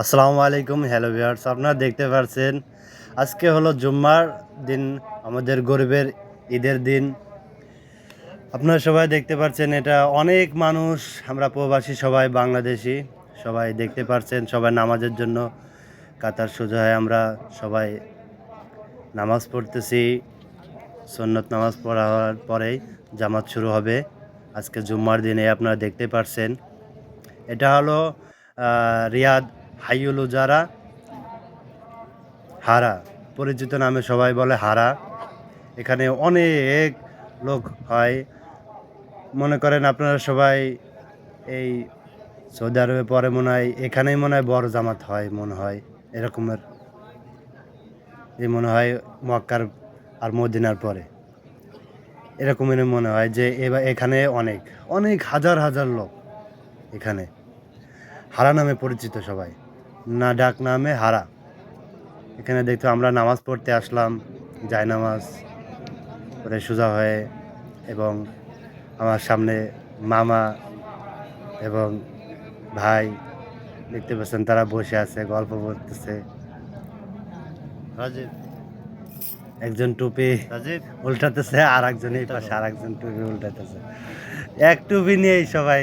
আসসালামু আলাইকুম hello viewers আপনারা দেখতে পাচ্ছেন আজকে হলো জুম্মার দিন, আমাদের গরিবের ঈদের দিন। আপনারা সবাই দেখতে পাচ্ছেন এটা অনেক মানুষ, আমরা প্রবাসী সবাই, বাংলাদেশি, সবাই দেখতে পাচ্ছেন সবাই নামাজের জন্য কাতার সোজা হয় আমরা সবাই নামাজ পড়তেছি। সন্নত নামাজ পড়া হওয়ার পরেই জামাত শুরু হবে আজকে জুম্মার দিনে, আপনারা দেখতে পাচ্ছেন এটা হলো রিয়াদ হাইউল উজারা হারা, পরিচিত নামে সবাই বলে হারা। এখানে অনেক লোক হয়। মনে করেন আপনারা সবাই এই সৌদি আরবে পরে মনে হয়, এখানেই মনে হয় বড় জামাত হয় মনে হয়, এরকমের। এই মনে হয় মক্কার আর মদিনার পরে। এরকমের মনে হয় যে এবার এখানে অনেক অনেক হাজার হাজার লোক এখানে। হারা নামে পরিচিত সবাই। না ডাক নামে হারা। এখানে দেখতে আমরা নামাজ পড়তে আসলাম জায় নামাজ পরে সোজা হয়ে এবং আমার সামনে মামা এবং ভাই দেখতে পাচ্ছেন তারা বসে আছে গল্প করতেছে। একজন টুপি উল্টাতেছে আর একজন এই পাশে আর একজন টুপি উল্টাতেছে। এক টুপি নিয়েই সবাই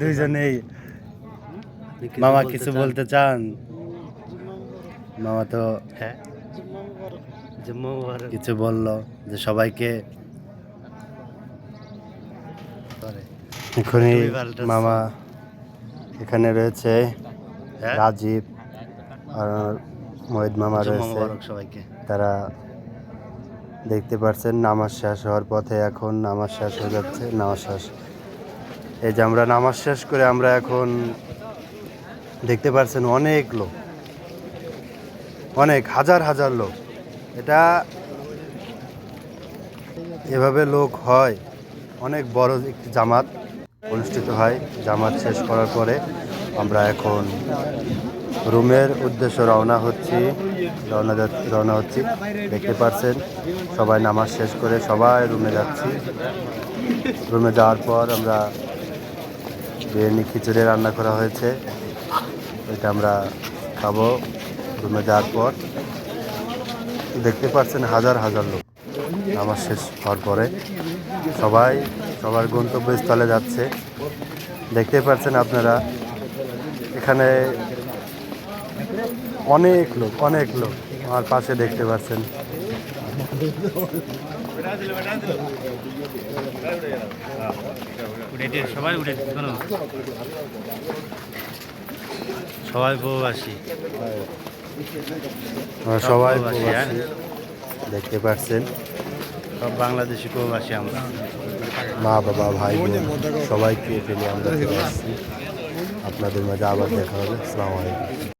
দুইজনেই মামা কিছু বলতে চান? মামা তো কিছু বলল যে সবাইকে এখনই মামা এখানে রয়েছে। রাজীব আর মহিদ মামা রয়েছে। সবাইকে। তারা দেখতে পাচ্ছেন নামাজ শেষ হওয়ার পথে এখন নামাজ শেষ হয়ে যাচ্ছে নামাজ শেষ। এই যে আমরা নামাজ শেষ করে আমরা এখন দেখতে পাচ্ছেন অনেক লোক। অনেক, হাজার হাজার লোক। এটা এভাবে লোক হয়, অনেক বড় একটি জামাত অনুষ্ঠিত হয়। জামাত শেষ করার পরে আমরা এখন রুমের উদ্দেশ্য রওনা হচ্ছি, রওনা রওনা হচ্ছি। দেখতে পাচ্ছেন সবাই নামাজ শেষ করে সবাই রুমে যাচ্ছি। রুমে যাওয়ার পর আমরা বিরিয়ানি খিচুড়ি রান্না করা হয়েছে। এটা আমরা খাব রুমে যাওয়ার পর। দেখতে পাচ্ছেন হাজার হাজার লোক। নামাজ শেষ হওয়ার পরে সবাই, সবার গন্তব্যস্থলে যাচ্ছে। দেখতে পাচ্ছেন আপনারা, এখানে অনেক লোক অনেক লোক আমার পাশে দেখতে পাচ্ছেন। সবাই উঠে সবাই প্রবাসী। আমরা সবাই প্রবাসী, হ্যাঁ? দেখতে পাচ্ছেন? সব বাংলাদেশি প্রবাসী আমরা। মা বাবা ভাই বোন সবাইকে ফেলে আমরা আপনাদের মাঝে আবার দেখা হবে। আসসালামু আলাইকুম।